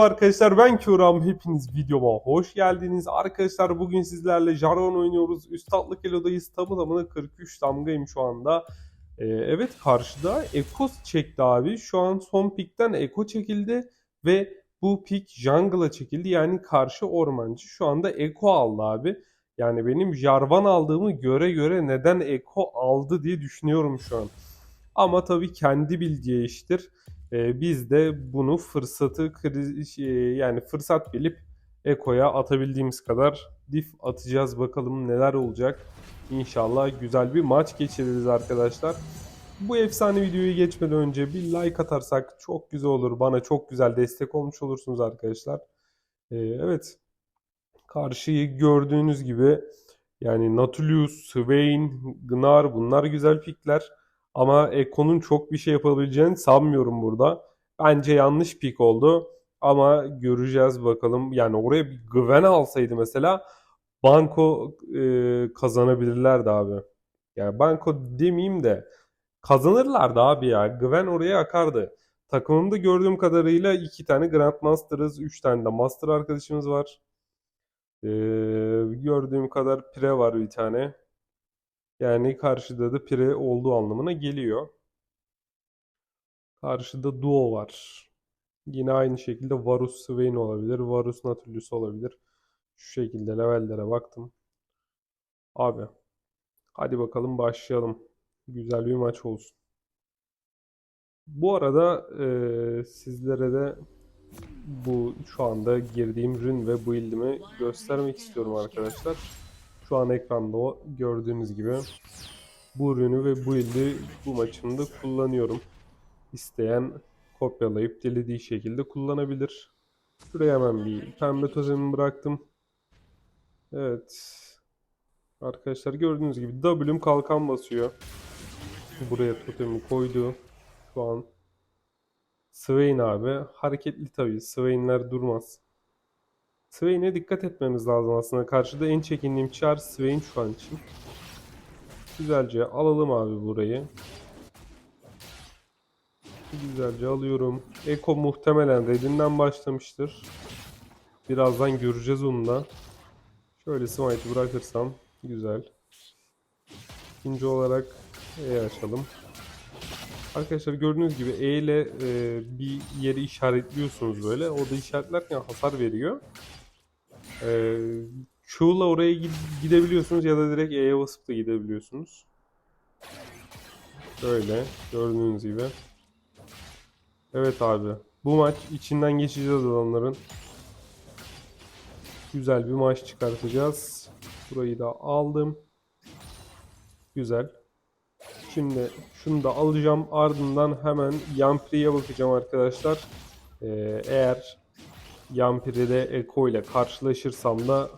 merhaba arkadaşlar ben Kuram hepiniz videoma hoş geldiniz. Arkadaşlar bugün sizlerle Jarvan oynuyoruz. Üstatlık elodayız. Tamı tamına 43 damgayım şu anda. Ee, evet karşıda Eko çekti abi. Şu an son pikten Eko çekildi ve bu pik jungle'a çekildi. Yani karşı ormancı şu anda Eko aldı abi. Yani benim Jarvan aldığımı göre göre neden Eko aldı diye düşünüyorum şu an. Ama tabii kendi bildiği iştir. Ee, biz de bunu fırsatı kriz- şey, yani fırsat bilip Eko'ya atabildiğimiz kadar dif atacağız bakalım neler olacak. İnşallah güzel bir maç geçiririz arkadaşlar. Bu efsane videoyu geçmeden önce bir like atarsak çok güzel olur. Bana çok güzel destek olmuş olursunuz arkadaşlar. Ee, evet. Karşıyı gördüğünüz gibi yani Nautilus, Swain, Gnar bunlar güzel pikler. Ama Eko'nun çok bir şey yapabileceğini sanmıyorum burada. Bence yanlış pik oldu. Ama göreceğiz bakalım. Yani oraya bir Gwen alsaydı mesela Banko e, kazanabilirlerdi abi. Yani Banko demeyeyim de kazanırlardı abi ya. Gwen oraya akardı. Takımımda gördüğüm kadarıyla iki tane Grandmaster'ız. Üç tane de Master arkadaşımız var. Ee, gördüğüm kadar Pre var bir tane. Yani karşıda da Pre olduğu anlamına geliyor. Karşıda Duo var. Yine aynı şekilde Varus Swain olabilir. Varus Nautilus olabilir. Şu şekilde levellere baktım. Abi. Hadi bakalım başlayalım. Güzel bir maç olsun. Bu arada eee, sizlere de bu şu anda girdiğim rün ve build'imi göstermek istiyorum arkadaşlar. Şu an ekranda o gördüğünüz gibi bu ürünü ve build'i bu maçımda kullanıyorum. İsteyen kopyalayıp dilediği şekilde kullanabilir. Şuraya hemen bir pembe tozemi bıraktım. Evet. Arkadaşlar gördüğünüz gibi W'm kalkan basıyor. Buraya totemi koydu. Şu an Swain abi. Hareketli tabii. Swain'ler durmaz. Swain'e dikkat etmemiz lazım aslında. Karşıda en çekindiğim çar Swain şu an için. Güzelce alalım abi burayı. Güzelce alıyorum. Eko muhtemelen Red'inden başlamıştır. Birazdan göreceğiz onu da. Şöyle smite'ı bırakırsam güzel. İkinci olarak E açalım. Arkadaşlar gördüğünüz gibi E ile e, bir yeri işaretliyorsunuz böyle. O da işaretlerken hasar veriyor. E, Q'la oraya gid- gidebiliyorsunuz ya da direkt E'ye basıp da gidebiliyorsunuz. Böyle gördüğünüz gibi. Evet abi. Bu maç içinden geçeceğiz adamların. Güzel bir maç çıkartacağız. Burayı da aldım. Güzel. Şimdi şunu da alacağım. Ardından hemen Yampri'ye bakacağım arkadaşlar. Ee, eğer Yampri'de Eko ile karşılaşırsam da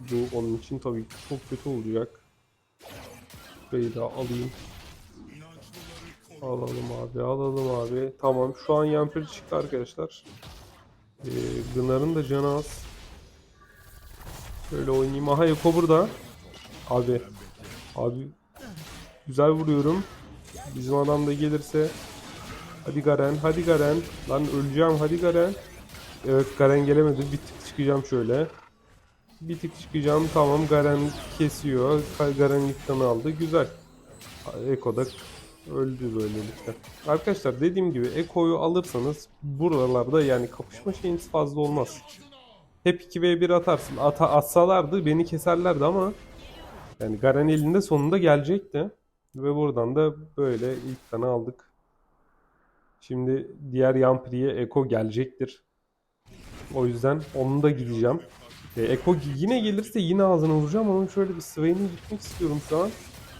bu onun için tabii ki çok kötü olacak. Burayı da alayım. Alalım abi, alalım abi. Tamam, şu an Yampiri çıktı arkadaşlar. Ee, Gınar'ın da canı az. Şöyle oynayayım. Aha Eko burada. Abi. Abi. Güzel vuruyorum. Bizim adam da gelirse. Hadi Garen, hadi Garen. Lan öleceğim, hadi Garen. Evet Garen gelemedi. Bir tık çıkacağım şöyle. Bir tık çıkacağım. Tamam Garen kesiyor. Garen ilkten aldı. Güzel. Eko da öldü böylelikle. Arkadaşlar dediğim gibi Eko'yu alırsanız buralarda yani kapışma şeyiniz fazla olmaz. Hep 2v1 atarsın. Ata, atsalardı beni keserlerdi ama yani Garen elinde sonunda gelecekti. Ve buradan da böyle ilk tane aldık. Şimdi diğer Yampri'ye Eko gelecektir. O yüzden onun da gideceğim. E, Eko yine gelirse yine ağzına vuracağım ama şöyle bir Swain'e gitmek istiyorum şu an.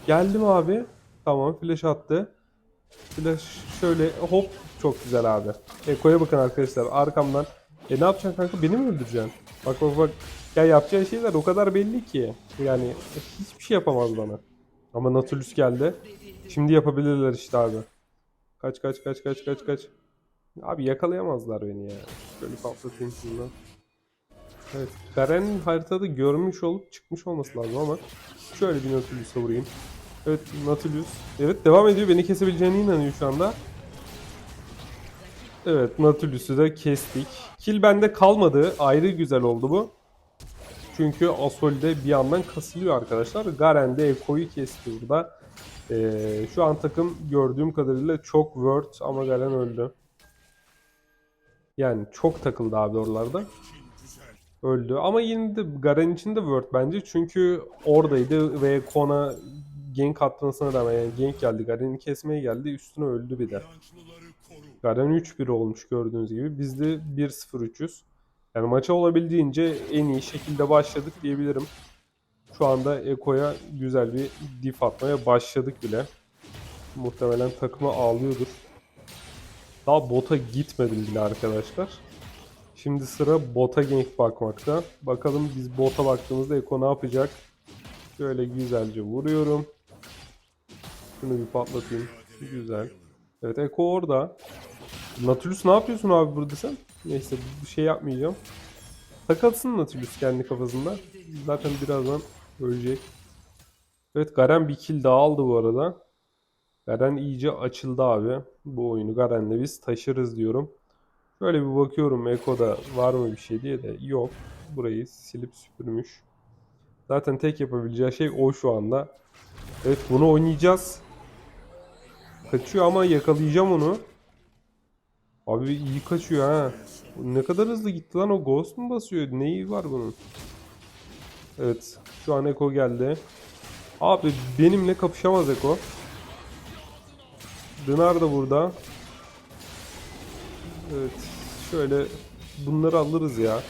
Geldim abi. Tamam flash attı. Flash şöyle hop çok güzel abi. Eko'ya bakın arkadaşlar arkamdan. E ne yapacaksın kanka beni mi öldüreceksin? Bak bak bak. Ya yapacağı şeyler o kadar belli ki. Yani hiçbir şey yapamaz bana. Ama Nautilus geldi. Şimdi yapabilirler işte abi. Kaç kaç kaç kaç kaç kaç. Abi yakalayamazlar beni ya. Şöyle patlatayım şundan. Evet. Garen haritada görmüş olup çıkmış olması lazım ama şöyle bir Nautilus'a vurayım. Evet Nautilus. Evet devam ediyor. Beni kesebileceğine inanıyor şu anda. Evet Nautilus'u da kestik. Kill bende kalmadı. Ayrı güzel oldu bu. Çünkü Asol'de bir yandan kasılıyor arkadaşlar. Garen de Eko'yu kesti burada. Ee, şu an takım gördüğüm kadarıyla çok word ama Garen öldü. Yani çok takıldı abi oralarda. Öldü. Ama yine de Garen için de word bence. Çünkü oradaydı ve Kona gank atmasına rağmen yani gank geldi. Garen'i kesmeye geldi. Üstüne öldü bir de. Garen 3-1 olmuş gördüğünüz gibi. Biz de 1-0-3'üz. Yani maça olabildiğince en iyi şekilde başladık diyebilirim. Şu anda Eko'ya güzel bir dif atmaya başladık bile. Muhtemelen takımı ağlıyordur. Daha bota gitmedim bile arkadaşlar. Şimdi sıra bota gank bakmakta. Bakalım biz bota baktığımızda Eko ne yapacak? Şöyle güzelce vuruyorum. Şunu bir patlatayım. Güzel. Evet Eko orada. Nautilus ne yapıyorsun abi burada sen? Neyse bir şey yapmayacağım. Takılsın Nautilus kendi kafasında. Zaten birazdan ölecek. Evet Garen bir kill daha aldı bu arada. Garen iyice açıldı abi. Bu oyunu Garen'le biz taşırız diyorum. Şöyle bir bakıyorum Eko'da var mı bir şey diye de yok. Burayı silip süpürmüş. Zaten tek yapabileceği şey o şu anda. Evet bunu oynayacağız. Kaçıyor ama yakalayacağım onu. Abi iyi kaçıyor ha. Ne kadar hızlı gitti lan o ghost mu basıyor? Neyi var bunun? Evet. Şu an Eko geldi. Abi benimle kapışamaz Eko. Dınar da burada. Evet. Şöyle bunları alırız ya.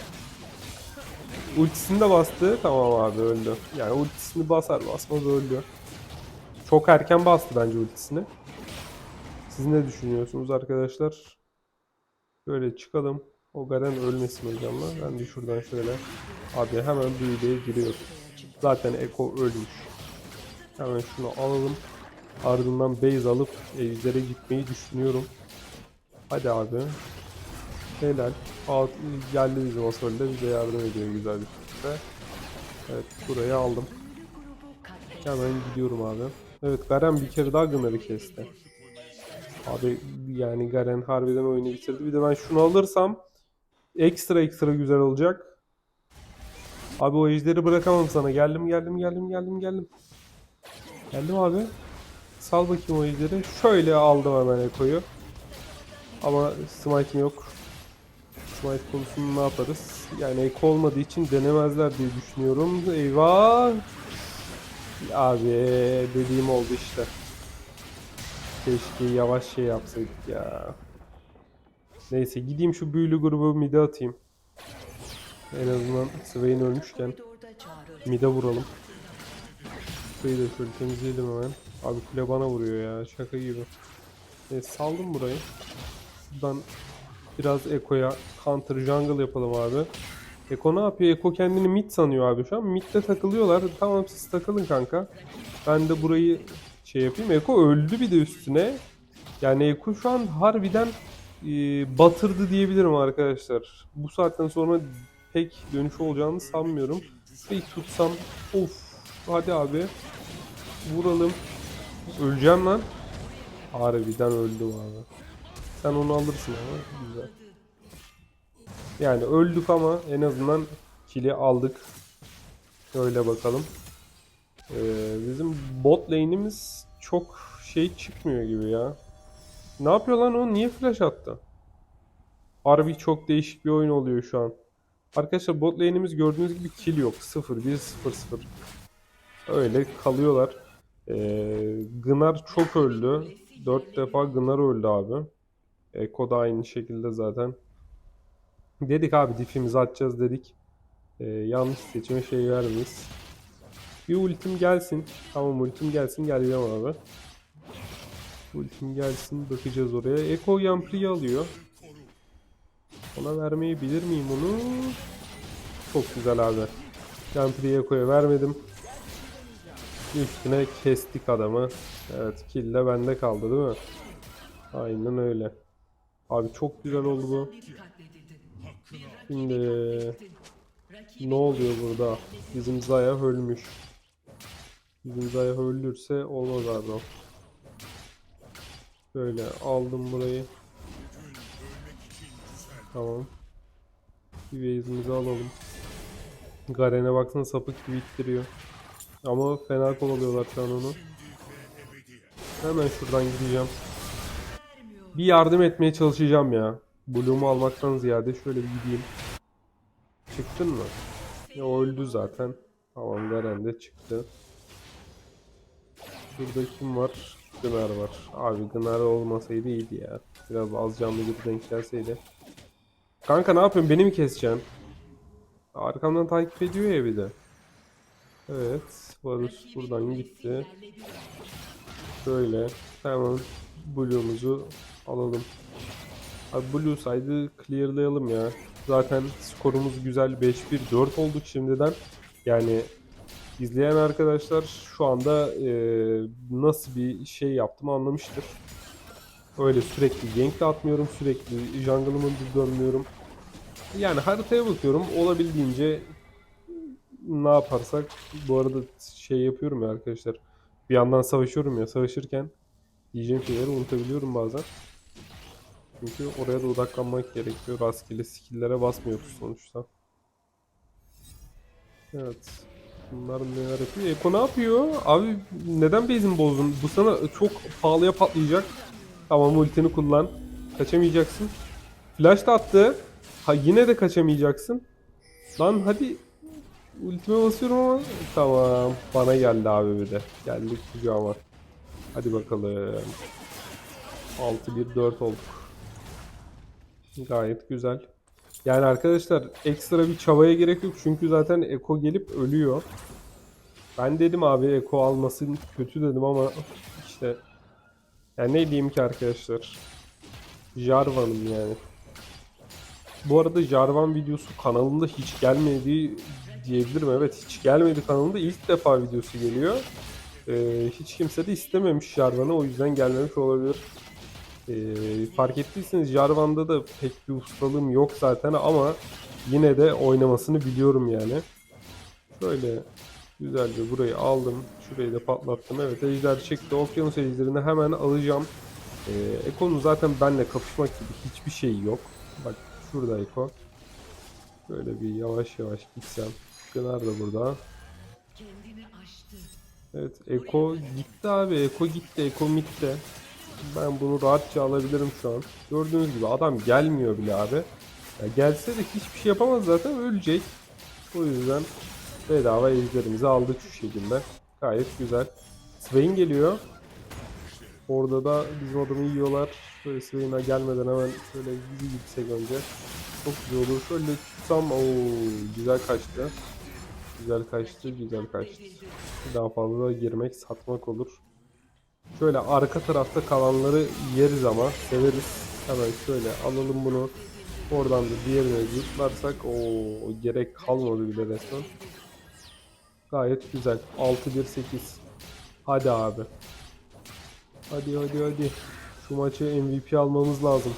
Ultisini de bastı. Tamam abi öldü. Yani ultisini basar basmaz öldü. Çok erken bastı bence ultisini. Siz ne düşünüyorsunuz arkadaşlar? Şöyle çıkalım. O Garen ölmesin hocamla. Ben de şuradan şöyle. Abi hemen büyüleye giriyor. Zaten Eko ölmüş. Hemen şunu alalım. Ardından base alıp ejder'e gitmeyi düşünüyorum. Hadi abi. Helal. Alt, geldi bizim Asol'de bize yardım ediyor güzel bir şekilde. Evet burayı aldım. Hemen gidiyorum abi. Evet Garen bir kere daha Gunner'ı kesti. Abi yani Garen harbiden oyunu bitirdi. Bir de ben şunu alırsam ekstra ekstra güzel olacak. Abi o ejderi bırakamam sana. Geldim geldim geldim geldim geldim. Geldim abi. Sal bakayım o ejderi. Şöyle aldım hemen Eko'yu. Ama smite'im yok. Smite konusunu ne yaparız? Yani Eko olmadığı için denemezler diye düşünüyorum. Eyvah! Abi dediğim oldu işte. Keşke yavaş şey yapsaydık ya. Neyse gideyim şu büyülü grubu mid'e atayım. En azından Swain ölmüşken mid'e vuralım. Şurayı da şöyle temizleyelim hemen. Abi kule bana vuruyor ya şaka gibi. Evet saldım burayı. Buradan biraz Eko'ya counter jungle yapalım abi. Eko ne yapıyor? Eko kendini mid sanıyor abi şu an. Mid'de takılıyorlar. Tamam siz takılın kanka. Ben de burayı şey yapayım. Eko öldü bir de üstüne. Yani Eko şu an harbiden e, batırdı diyebilirim arkadaşlar. Bu saatten sonra pek dönüş olacağını sanmıyorum. Şurayı tutsam of hadi abi vuralım. Öleceğim lan. Harbiden öldüm abi. Sen onu alırsın ama güzel. Yani öldük ama en azından kili aldık. Öyle bakalım. Ee, bizim bot lane'imiz çok şey çıkmıyor gibi ya. Ne yapıyor lan o? Niye flash attı? Harbi çok değişik bir oyun oluyor şu an. Arkadaşlar bot lane'imiz gördüğünüz gibi kill yok. 0 1 0 0. Öyle kalıyorlar. Ee, Gınar çok öldü. 4 defa Gınar öldü abi. Eko da aynı şekilde zaten. Dedik abi difimizi atacağız dedik. Ee, yanlış seçime şey vermeyiz. Bir ultim gelsin. Tamam ultim gelsin geleceğim abi. Ultim gelsin bakacağız oraya. Eko Yampri'yi alıyor. Ona vermeyi bilir miyim onu? Çok güzel abi. Yampri'yi Eko'ya vermedim. Üstüne kestik adamı. Evet kill de bende kaldı değil mi? Aynen öyle. Abi çok güzel oldu bu. Şimdi ne oluyor burada? Bizim Zaya ölmüş. Bizim Zaya öldürse olmaz abi. Böyle aldım burayı. Tamam. Bir base'imizi alalım. Garen'e baksana sapık gibi ittiriyor. Ama fena kovalıyorlar şu an onu. Hemen şuradan gideceğim. Bir yardım etmeye çalışacağım ya. Bloom'u almaktan ziyade şöyle bir gideyim. Çıktın mı? Ya öldü zaten. Tamam Garen de çıktı. Şurada kim var? Gınar var. Abi Gınar olmasaydı iyiydi ya. Biraz az canlı bir denk gelseydi. Kanka ne yapıyorsun? Beni mi keseceksin? Arkamdan takip ediyor ya bir de. Evet. Varus buradan gitti. Şöyle. Hemen Blue'umuzu alalım. Abi Blue saydı clearlayalım ya. Zaten skorumuz güzel 5-1 4 olduk şimdiden. Yani izleyen arkadaşlar şu anda e, nasıl bir şey yaptım anlamıştır. Öyle sürekli gank de atmıyorum. Sürekli jungle'ımı dönmüyorum. Yani haritaya bakıyorum. Olabildiğince ne yaparsak bu arada şey yapıyorum ya arkadaşlar. Bir yandan savaşıyorum ya. Savaşırken diyeceğim şeyleri unutabiliyorum bazen. Çünkü oraya da odaklanmak gerekiyor. Rastgele skill'lere basmıyoruz sonuçta. Evet. Bunlar neler yapıyor? Eko ne yapıyor? Abi neden base'imi bozdun? Bu sana çok pahalıya patlayacak. Tamam ultini kullan. Kaçamayacaksın. Flash da attı. Ha yine de kaçamayacaksın. Lan hadi ultime basıyorum ama tamam bana geldi abi bir de. Geldik kucağıma. Hadi bakalım. 6-1-4 olduk. Gayet güzel. Yani arkadaşlar ekstra bir çabaya gerek yok çünkü zaten Eko gelip ölüyor. Ben dedim abi Eko almasın kötü dedim ama işte yani ne diyeyim ki arkadaşlar. Jarvan'ım yani. Bu arada Jarvan videosu kanalımda hiç gelmedi diyebilirim. Evet hiç gelmedi kanalımda. ilk defa videosu geliyor. Ee, hiç kimse de istememiş Jarvan'ı. O yüzden gelmemiş olabilir. Ee, fark ettiyseniz Jarvan'da da pek bir ustalığım yok zaten ama yine de oynamasını biliyorum yani. Şöyle güzelce burayı aldım. Şurayı da patlattım. Evet ejder çıktı. Okyanus ejderini hemen alacağım. Ee, Eko'nun zaten benle kapışmak gibi hiçbir şey yok. Bak şurada Eko. Böyle bir yavaş yavaş gitsem. Gınar da burada. Evet Eko gitti abi. Eko gitti. Eko mitte. Ben bunu rahatça alabilirim şu an. Gördüğünüz gibi adam gelmiyor bile abi. Ya gelse de hiçbir şey yapamaz zaten ölecek. O yüzden bedava ejderimizi aldık şu şekilde. Gayet güzel. Swain geliyor. Orada da bizim adamı yiyorlar. Şöyle Swain'a gelmeden hemen şöyle bizi gitsek önce. Çok güzel olur. Şöyle tutsam ooo güzel kaçtı. Güzel kaçtı, güzel kaçtı. Daha fazla girmek, satmak olur. Şöyle arka tarafta kalanları yeriz ama severiz. Hemen şöyle alalım bunu. Oradan da diğerine zıplarsak o gerek kalmadı bile resmen. Gayet güzel. 6-1-8. Hadi abi. Hadi hadi hadi. Şu maçı MVP almamız lazım.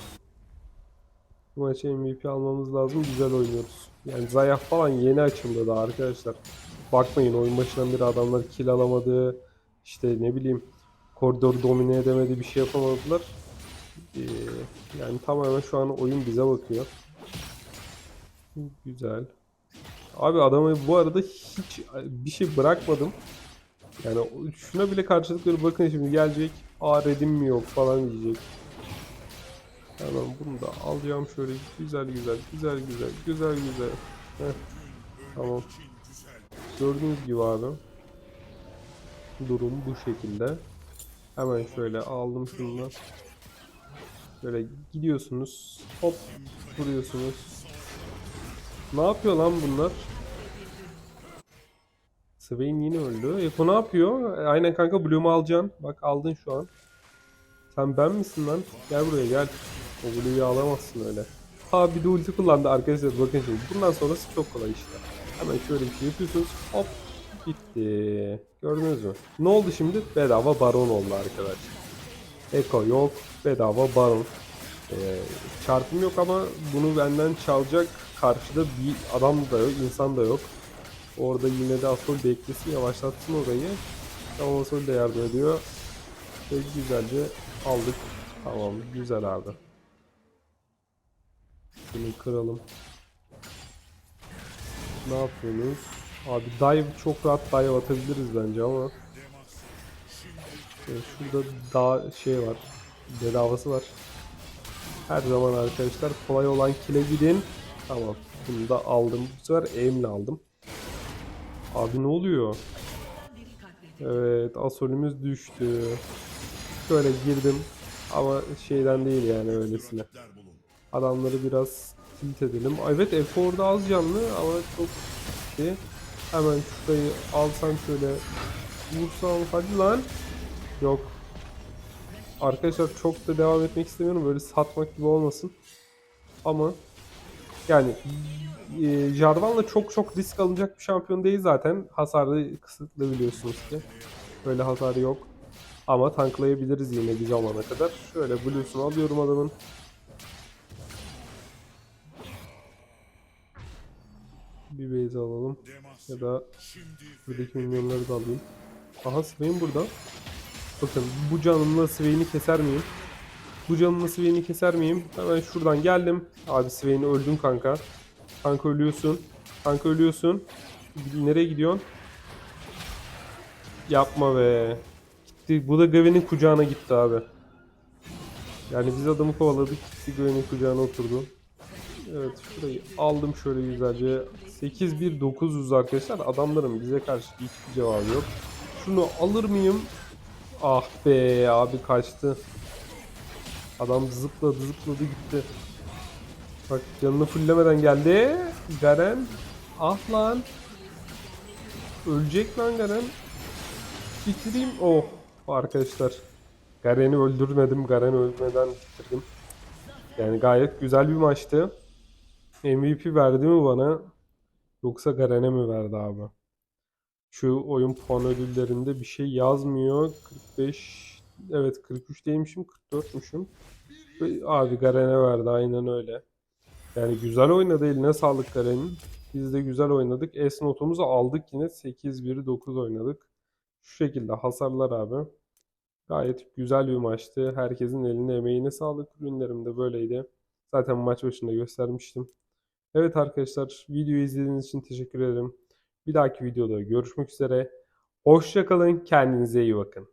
Bu maçı MVP almamız lazım. Güzel oynuyoruz. Yani Zayah falan yeni açıldı da arkadaşlar. Bakmayın oyun başından beri adamlar kill alamadı. İşte ne bileyim koridoru domine edemedi bir şey yapamadılar. Ee, yani tamamen şu an oyun bize bakıyor. Güzel. Abi adamı bu arada hiç bir şey bırakmadım. Yani şuna bile karşılık veriyor. Bakın şimdi gelecek. Aa redim mi yok falan diyecek. Hemen bunu da alacağım şöyle güzel güzel güzel güzel güzel güzel. Heh. Tamam. Gördüğünüz gibi abi. Durum bu şekilde. Hemen şöyle aldım şunu. Böyle gidiyorsunuz. Hop vuruyorsunuz. Ne yapıyor lan bunlar? Swain yine öldü. Eko ne yapıyor? E, Aynen kanka Bloom'u alacaksın. Bak aldın şu an. Sen ben misin lan? Gel buraya gel. O Blue'yu alamazsın öyle. Ha bir de ulti kullandı arkadaşlar bakın şimdi. Bundan sonrası çok kolay işte. Hemen şöyle bir şey yapıyorsunuz. Hop Bitti. Gördünüz mü? Ne oldu şimdi? Bedava baron oldu arkadaşlar. Eko yok. Bedava baron. Ee, çarpım yok ama bunu benden çalacak karşıda bir adam da yok, insan da yok. Orada yine de Asol beklesin, yavaşlatsın orayı. Ama Asol de yardım ediyor. Ve güzelce aldık. Tamam, güzel abi. Bunu kıralım. Ne yapıyorsunuz? Abi dive çok rahat dive atabiliriz bence ama. Ee, Şurada daha şey var. Bedavası var. Her zaman arkadaşlar kolay olan kile gidin. Tamam. Bunu da aldım. Bu sefer aim'le aldım. Abi ne oluyor? Evet asolümüz düştü. Şöyle girdim. Ama şeyden değil yani öylesine. Adamları biraz tilt edelim. Evet Efe orada az canlı ama çok şey. Hemen şurayı alsam şöyle vursam hadi lan. Yok. Arkadaşlar çok da devam etmek istemiyorum. Böyle satmak gibi olmasın. Ama yani e, Jarvan'la çok çok risk alınacak bir şampiyon değil zaten. Hasarı kısıtlı biliyorsunuz ki. Böyle hasarı yok. Ama tanklayabiliriz yine bir zamana kadar. Şöyle Blue'sunu alıyorum adamın. Bir base alalım. Ya da buradaki minyonları da alayım. Aha Swain burada. Bakın bu canımla Swain'i keser miyim? Bu canımla Swain'i keser miyim? Hemen şuradan geldim. Abi Swain'i öldün kanka. Kanka ölüyorsun. Kanka ölüyorsun. Nereye gidiyorsun? Yapma be. Gitti. Bu da Gavin'in kucağına gitti abi. Yani biz adamı kovaladık. Gitti Gavin'in kucağına oturdu. Evet şurayı aldım şöyle güzelce. 8-1-900 arkadaşlar. Adamların bize karşı hiçbir cevabı yok. Şunu alır mıyım? Ah be abi kaçtı. Adam zıpladı zıpladı gitti. Bak canını fullemeden geldi. Garen. Ah lan. Ölecek lan Garen. Bitireyim. Oh arkadaşlar. Garen'i öldürmedim. Garen ölmeden bitirdim. Yani gayet güzel bir maçtı. MVP verdi mi bana? Yoksa Garen'e mi verdi abi? Şu oyun puan ödüllerinde bir şey yazmıyor. 45 evet 43 değilmişim 44'müşüm. Ve Abi Garen'e verdi aynen öyle. Yani güzel oynadı eline sağlık Garen'in. Biz de güzel oynadık. S notumuzu aldık yine 8-1-9 oynadık. Şu şekilde hasarlar abi. Gayet güzel bir maçtı. Herkesin eline emeğine sağlık. Ürünlerim de böyleydi. Zaten maç başında göstermiştim. Evet arkadaşlar videoyu izlediğiniz için teşekkür ederim. Bir dahaki videoda görüşmek üzere. Hoşçakalın. Kendinize iyi bakın.